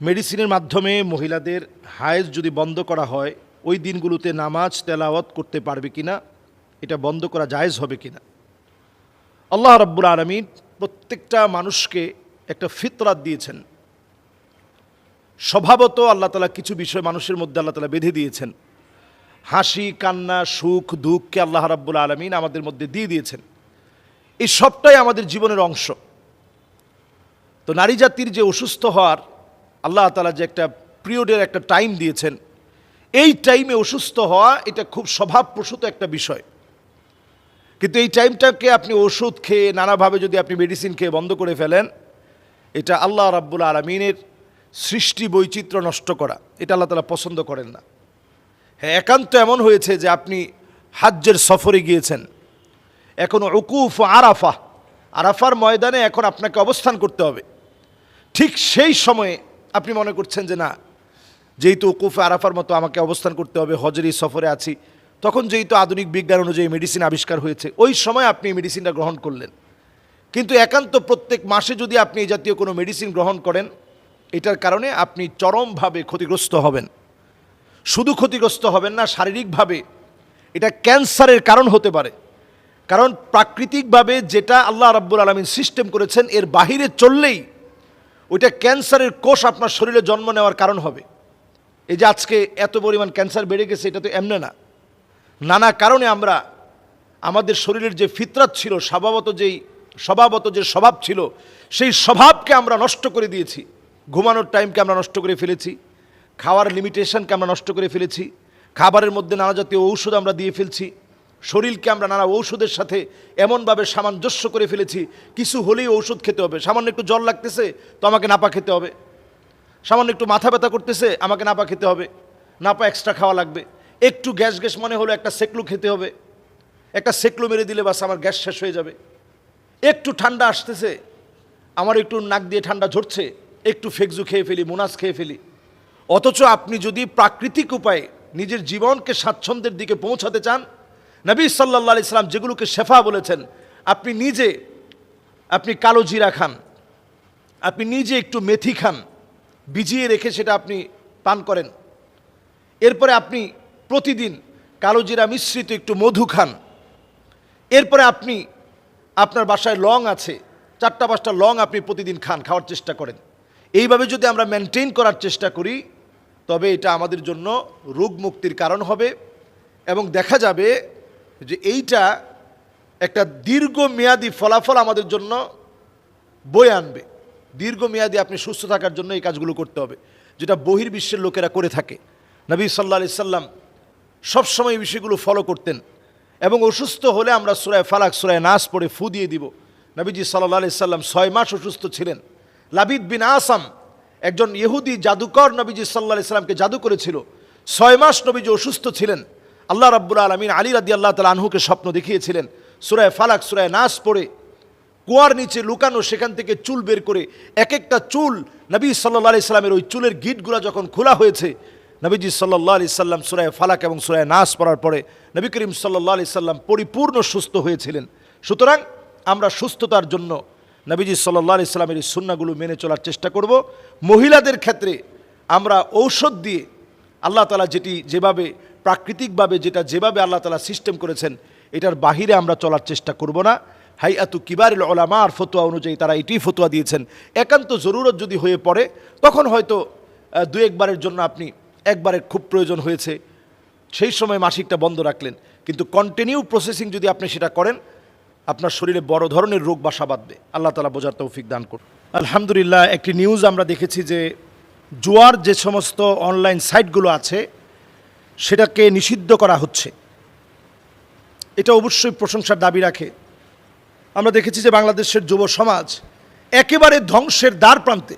মেডিসিনের মাধ্যমে মহিলাদের হায়েজ যদি বন্ধ করা হয়, ওই দিনগুলোতে নামাজ তেলাওয়াত করতে পারবে কিনা, এটা বন্ধ করা জায়েজ হবে কিনা? আল্লাহ রাব্বুল আলমিন প্রত্যেকটা মানুষকে একটা ফিতরাত দিয়েছেন। স্বভাবত আল্লাহ তালা কিছু বিষয় মানুষের মধ্যে আল্লাহ তালা বেঁধে দিয়েছেন। হাসি, কান্না, সুখ, দুঃখকে আল্লাহ রাব্বুল আলমিন আমাদের মধ্যে দিয়ে দিয়েছেন। এই সবটাই আমাদের জীবনের অংশ। তো নারী জাতির যে অসুস্থ হওয়ার আল্লাহ তালা যে একটা পিরিয়ডের একটা টাইম দিয়েছেন, এই টাইমে অসুস্থ হওয়া এটা খুব স্বভাবপ্রসূত একটা বিষয়। কিন্তু এই টাইমটাকে আপনি ওষুধ খেয়ে, নানাভাবে যদি আপনি মেডিসিন খেয়ে বন্ধ করে ফেলেন, এটা আল্লাহ রাব্বুল আলমিনের সৃষ্টি বৈচিত্র্য নষ্ট করা। এটা আল্লাহ তালা পছন্দ করেন না। হ্যাঁ একান্ত এমন হয়েছে যে আপনি হাজ্যের সফরে গিয়েছেন। এখন উকুফ আরাফা আরাফার ময়দানে এখন আপনাকে অবস্থান করতে হবে। ঠিক সেই সময়ে আপনি মনে করছেন যে না, যেহেতু উকুফ আরাফার মতো আমাকে অবস্থান করতে হবে, হজরি সফরে আছি, তখন যেহেতু আধুনিক বিজ্ঞান অনুযায়ী মেডিসিন আবিষ্কার হয়েছে, ওই সময় আপনি এই মেডিসিনটা গ্রহণ করলেন। কিন্তু একান্ত প্রত্যেক মাসে যদি আপনি এই জাতীয় কোনো মেডিসিন গ্রহণ করেন, এটার কারণে আপনি চরমভাবে ক্ষতিগ্রস্ত হবেন। শুধু ক্ষতিগ্রস্ত হবেন না, শারীরিকভাবে এটা ক্যান্সারের কারণ হতে পারে। কারণ প্রাকৃতিকভাবে যেটা আল্লাহ রাব্বুল আলমিন সিস্টেম করেছেন, এর বাহিরে চললেই ওইটা ক্যান্সারের কোষ আপনার শরীরে জন্ম নেওয়ার কারণ হবে। এই যে আজকে এত পরিমাণ ক্যান্সার বেড়ে গেছে, এটা তো এমনে না। নানা কারণে আমরা আমাদের শরীরের যে ফিতরাত ছিল, স্বভাবত যেই, স্বভাবত যে স্বভাব ছিল, সেই স্বভাবকে আমরা নষ্ট করে দিয়েছি। ঘুমানোর টাইমকে আমরা নষ্ট করে ফেলেছি। খাওয়ার লিমিটেশনকে আমরা নষ্ট করে ফেলেছি। খাবারের মধ্যে নানা জাতীয় ঔষধ আমরা দিয়ে ফেলছি। শরীরকে আমরা নানা ঔষধের সাথে এমনভাবে সামঞ্জস্য করে ফেলেছি, কিছু হলেই ঔষধ খেতে হবে। সামান্য একটু জল লাগতেছে তো আমাকে নাপা খেতে হবে। সামান্য একটু মাথা ব্যথা করতেছে, আমাকে নাপা খেতে হবে। নাপা এক্সট্রা খাওয়া লাগবে। একটু গ্যাস গ্যাস মনে হলো একটা সেকলু খেতে হবে। একটা সেকলু মেরে দিলে বাস আমার গ্যাস শেষ হয়ে যাবে। একটু ঠান্ডা আসতেছে, আমার একটু নাক দিয়ে ঠান্ডা ঝরছে, একটু ফেকজু খেয়ে ফেলি, মোনাস খেয়ে ফেলি। অথচ আপনি যদি প্রাকৃতিক উপায়ে নিজের জীবনকে স্বাচ্ছন্দ্যের দিকে পৌঁছাতে চান নবী সাল্লা ইসলাম যেগুলোকে শেফা বলেছেন, আপনি নিজে, আপনি কালো জিরা খান, আপনি নিজে একটু মেথি খান, ভিজিয়ে রেখে সেটা আপনি পান করেন। এরপরে আপনি প্রতিদিন কালো জিরা মিশ্রিত একটু মধু খান। এরপরে আপনি, আপনার বাসায় লং আছে, চারটা পাঁচটা লং আপনি প্রতিদিন খান, খাওয়ার চেষ্টা করেন। এইভাবে যদি আমরা মেনটেন করার চেষ্টা করি, তবে এটা আমাদের জন্য রোগ মুক্তির কারণ হবে এবং দেখা যাবে যে এইটা একটা দীর্ঘমেয়াদী ফলাফল আমাদের জন্য বয়ে আনবে। দীর্ঘমেয়াদী আপনি সুস্থ থাকার জন্য এই কাজগুলো করতে হবে, যেটা বহির্বিশ্বের লোকেরা করে থাকে। নবী সাল্লা সাল্লাম সবসময় এই বিষয়গুলো ফলো করতেন এবং অসুস্থ হলে আমরা সুরায় ফালাক সুরায় নাস পড়ে ফু দিয়ে দিব। নবীজি সাল্লা আলি সাল্লাম ছয় মাস অসুস্থ ছিলেন। লাবিদ বিন আসাম একজন ইহুদি জাদুকর নবীজি সাল্লাহ আলি সাল্লামকে জাদু করেছিল। ছয় মাস নবীজি অসুস্থ ছিলেন। আল্লাহ রাব্বুল আলমিন আলী রাদি আল্লাহ তালা আনহুকে স্বপ্ন দেখিয়েছিলেন। সুরায় ফালাক সুরায় নাস পড়ে, কুয়ার নিচে লুকানো, সেখান থেকে চুল বের করে এক একটা চুল নবী সাল্লাহ আলি সাল্লামের ওই চুলের গিটগুলো যখন খোলা হয়েছে, নবীজি সাল্লাহ আলি সাল্লাম সুরায় ফালাক এবং সুরায় নাস পড়ার পরে নবী করিম সাল্লাহ আলি সাল্লাম পরিপূর্ণ সুস্থ হয়েছিলেন। সুতরাং আমরা সুস্থতার জন্য নবীজি সাল্লাহ আলি সাল্লামের এই সুন্নাগুলো মেনে চলার চেষ্টা করব। মহিলাদের ক্ষেত্রে আমরা ঔষধ দিয়ে আল্লাহ তালা যেটি, যেভাবে প্রাকৃতিকভাবে যেটা যেভাবে আল্লাহ তালা সিস্টেম করেছেন, এটার বাহিরে আমরা চলার চেষ্টা করব না। হাই আতু কিবারুল ওলামা আর ফতোয়া অনুযায়ী তারা এটি ফতোয়া দিয়েছেন। একান্ত জরুরত যদি হয়ে পড়ে, তখন হয়তো দু একবারের জন্য আপনি একবারের খুব প্রয়োজন হয়েছে। সেই সময় মাসিকটা বন্ধ রাখলেন। কিন্তু কন্টিনিউ প্রসেসিং যদি আপনি সেটা করেন, আপনার শরীরে বড় ধরনের রোগ বাসা বাঁধবে। আল্লাহ তালা বোঝার তৌফিক দান করুন। আলহামদুলিল্লাহ, একটি নিউজ আমরা দেখেছি যে জুয়ার যে সমস্ত অনলাইন সাইটগুলো আছে সেটাকে নিষিদ্ধ করা হচ্ছে। এটা অবশ্যই প্রশংসার দাবি রাখে। আমরা দেখেছি যে বাংলাদেশের যুব সমাজ একেবারে ধ্বংসের দ্বার প্রান্তে।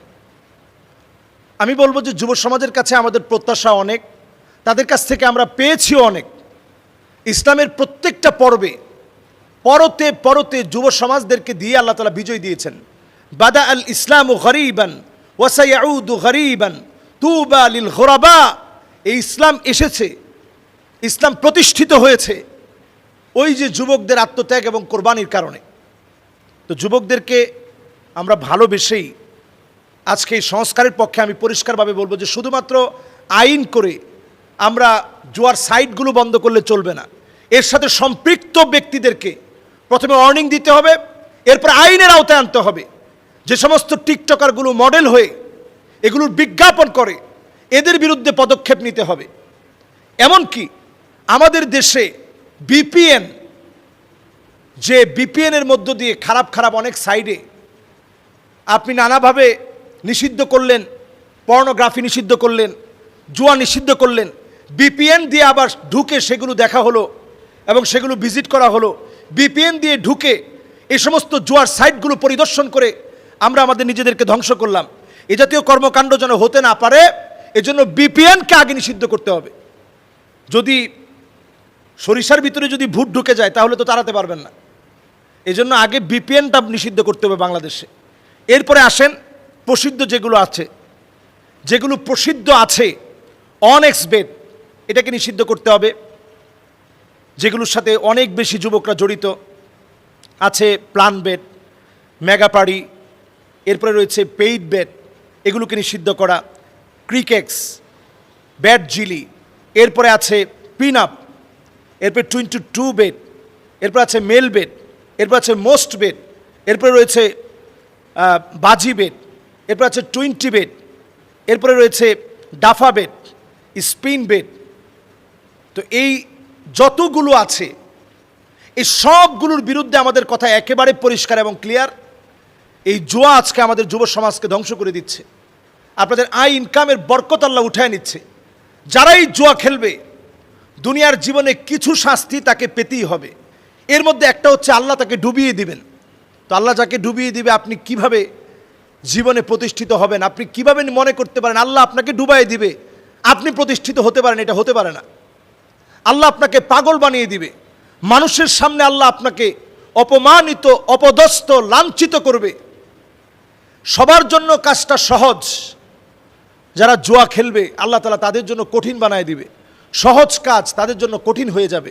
আমি বলব যে যুব সমাজের কাছে আমাদের প্রত্যাশা অনেক, তাদের কাছ থেকে আমরা পেয়েছিও অনেক। ইসলামের প্রত্যেকটা পর্বে, পরতে পরতে যুব সমাজদেরকে দিয়ে আল্লাহ তালা বিজয় দিয়েছেন। বাদা আল ইসলাম ও গরিবান ওয়াসাইউদু গরিবান, তুবা লিল ঘোরাবা এই ইসলাম এসেছে, ইসলাম প্রতিষ্ঠিত হয়েছে ওই যে যুবকদের আত্মত্যাগ এবং কোরবানির কারণে। তো যুবকদেরকে আমরা ভালোবেসেই আজকে এই সংস্কারের পক্ষে আমি পরিষ্কারভাবে বলব যে শুধুমাত্র আইন করে আমরা জুয়ার সাইটগুলো বন্ধ করলে চলবে না। এর সাথে সম্পৃক্ত ব্যক্তিদেরকে প্রথমে ওয়ার্নিং দিতে হবে, এরপর আইনের আওতায় আনতে হবে। যে সমস্ত টিকটকারগুলো মডেল হয়ে এগুলোর বিজ্ঞাপন করে এদের বিরুদ্ধে পদক্ষেপ নিতে হবে। এমনকি আমাদের দেশে বিপিএন, যে বিপিএনের মধ্য দিয়ে খারাপ খারাপ অনেক সাইডে আপনি নানাভাবে নিষিদ্ধ করলেন, পর্নোগ্রাফি নিষিদ্ধ করলেন, জুয়া নিষিদ্ধ করলেন, বিপিএন দিয়ে আবার ঢুকে সেগুলো দেখা হলো এবং সেগুলো ভিজিট করা হলো। বিপিএন দিয়ে ঢুকে এই সমস্ত জুয়ার সাইটগুলো পরিদর্শন করে আমরা আমাদের নিজেদেরকে ধ্বংস করলাম। এ জাতীয় কর্মকাণ্ড যেন হতে না পারে এজন্য বিপিএনকে আগে নিষিদ্ধ করতে হবে? যদি সরিষার ভিতরে যদি ভূত ঢুকে যায়, তাহলে তো তাড়াতে পারবেন না। এজন্য জন্য আগে বিপিএনটা নিষিদ্ধ করতে হবে বাংলাদেশে। এরপরে আসেন প্রসিদ্ধ যেগুলো আছে। যেগুলো প্রসিদ্ধ আছে অনেক্স বেড এটাকে নিষিদ্ধ করতে হবে। যেগুলোর সাথে অনেক বেশি যুবকরা জড়িত আছে, প্লান বেড মেগাপাড়ি, এরপরে রয়েছে পেইড বেড এগুলোকে নিষিদ্ধ করা। ক্রিকেক্স ব্যাট জিলি এরপরে আছে পিন আপ এরপরে টোয়েন্টি টু বেড এরপর আছে মেল বেড এরপর আছে মোস্ট বেড এরপরে রয়েছে বাজি বেড এরপর আছে টোয়েন্টি বেড এরপরে রয়েছে ডাফা বেড স্পিন বেড তো এই যতগুলো আছে, এই সবগুলোর বিরুদ্ধে আমাদের কথা একেবারে পরিষ্কার এবং ক্লিয়ার এই জুয়া আজকে আমাদের যুব সমাজকে ধ্বংস করে দিচ্ছে। আপনাদের আয়, ইনকামের বরকত আল্লাহ উঠায় নিচ্ছে। যারাই জুয়া খেলবে, দুনিয়ার জীবনে কিছু শাস্তি তাকে পেতেই হবে। এর মধ্যে একটা হচ্ছে আল্লাহ তাকে ডুবিয়ে দিবেন। তো আল্লাহ যাকে ডুবিয়ে দিবে, আপনি কীভাবে জীবনে প্রতিষ্ঠিত হবেন? আপনি কীভাবে মনে করতে পারেন, আল্লাহ আপনাকে ডুবাই দিবে? আপনি প্রতিষ্ঠিত হতে পারেন, এটা হতে পারে না। আল্লাহ আপনাকে পাগল বানিয়ে দিবে। মানুষের সামনে আল্লাহ আপনাকে অপমানিত, অপদস্থ, লাঞ্ছিত করবে। সবার জন্য কাজটা সহজ। যারা জুয়া খেলবে, আল্লাহ তালা তাদের জন্য কঠিন বানায় দিবে। সহজ কাজ তাদের জন্য কঠিন হয়ে যাবে।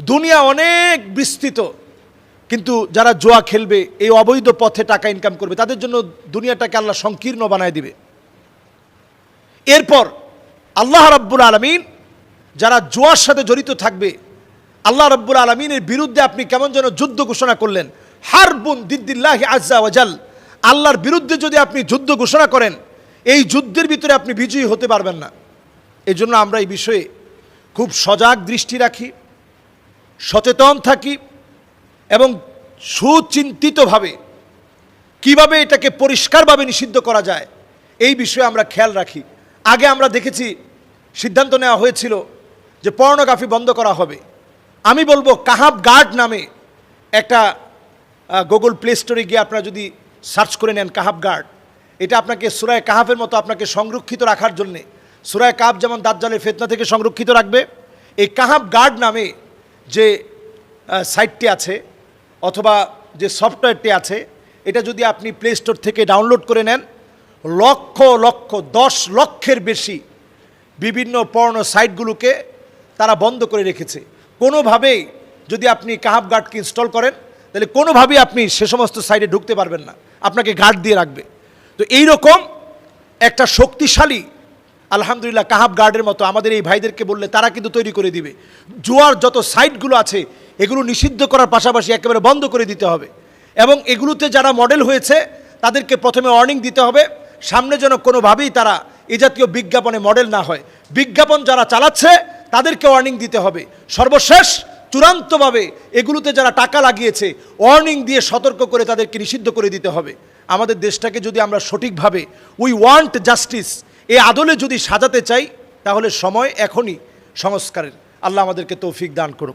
দুনিয়া অনেক বিস্তৃত, কিন্তু যারা জুয়া খেলবে, এই অবৈধ পথে টাকা ইনকাম করবে, তাদের জন্য দুনিয়াটাকে আল্লাহ সংকীর্ণ বানায় দিবে। এরপর আল্লাহ রাব্বুল আলমিন যারা জুয়ার সাথে জড়িত থাকবে, আল্লাহ রাব্বুল আলমিনের বিরুদ্ধে আপনি কেমন যেন যুদ্ধ ঘোষণা করলেন। হারবুন দিদ্দিল্লাহ আজ্জা ওয়াজাল আল্লাহর বিরুদ্ধে যদি আপনি যুদ্ধ ঘোষণা করেন এই যুদ্ধের ভিতরে আপনি বিজয়ী হতে পারবেন না। এই জন্য আমরা এই বিষয়ে খুব সজাগ দৃষ্টি রাখি, সচেতন থাকি এবং সুচিন্তিতভাবে কীভাবে এটাকে পরিষ্কারভাবে নিষিদ্ধ করা যায়, এই বিষয়ে আমরা খেয়াল রাখি। আগে আমরা দেখেছি, সিদ্ধান্ত নেওয়া হয়েছিল যে পর্নোগ্রাফি বন্ধ করা হবে। আমি বলব কাহাব গার্ড নামে একটা গুগল প্লে স্টোরে গিয়ে আপনারা যদি সার্চ করে নেন কাহাব গার্ড এটা আপনাকে সুরায় কাহাফের মতো আপনাকে সংরক্ষিত রাখার জন্যে। সুরায় কাহাব যেমন দাজ্জালের ফেতনা থেকে সংরক্ষিত রাখবে, এই কাহাব গার্ড নামে যে সাইটটি আছে অথবা যে সফটওয়্যারটি আছে, এটা যদি আপনি প্লে স্টোর থেকে ডাউনলোড করে নেন, লক্ষ লক্ষ, দশ লক্ষের বেশি বিভিন্ন পর্ণ সাইটগুলোকে তারা বন্ধ করে রেখেছে। কোনোভাবেই যদি আপনি কাহাব গার্ডকে ইনস্টল করেন, তাহলে কোনোভাবেই আপনি সে সমস্ত সাইটে ঢুকতে পারবেন না। আপনাকে গার্ড দিয়ে রাখবে। তো এই রকম একটা শক্তিশালী, আলহামদুলিল্লাহ, কাহাব গার্ডের মতো আমাদের এই ভাইদেরকে বললে তারা কিন্তু তৈরি করে দিবে। জুয়ার যত সাইটগুলো আছে, এগুলো নিষিদ্ধ করার পাশাপাশি একেবারে বন্ধ করে দিতে হবে। এবং এগুলোতে যারা মডেল হয়েছে, তাদেরকে প্রথমে ওয়ার্নিং দিতে হবে। সামনে যেন কোনোভাবেই তারা এ জাতীয় বিজ্ঞাপনে মডেল না হয়। বিজ্ঞাপন যারা চালাচ্ছে, তাদেরকে ওয়ার্নিং দিতে হবে। সর্বশেষ, চূড়ান্তভাবে এগুলোতে যারা টাকা লাগিয়েছে ওয়ার্নিং দিয়ে সতর্ক করে তাদেরকে নিষিদ্ধ করে দিতে হবে। আমাদের দেশটাকে যদি আমরা সঠিকভাবে উই ওয়ান্ট জাস্টিস এ আদলে যদি সাজাতে চাই, তাহলে সময় এখনই সংস্কারের। আল্লাহ আমাদেরকে তৌফিক দান করুক।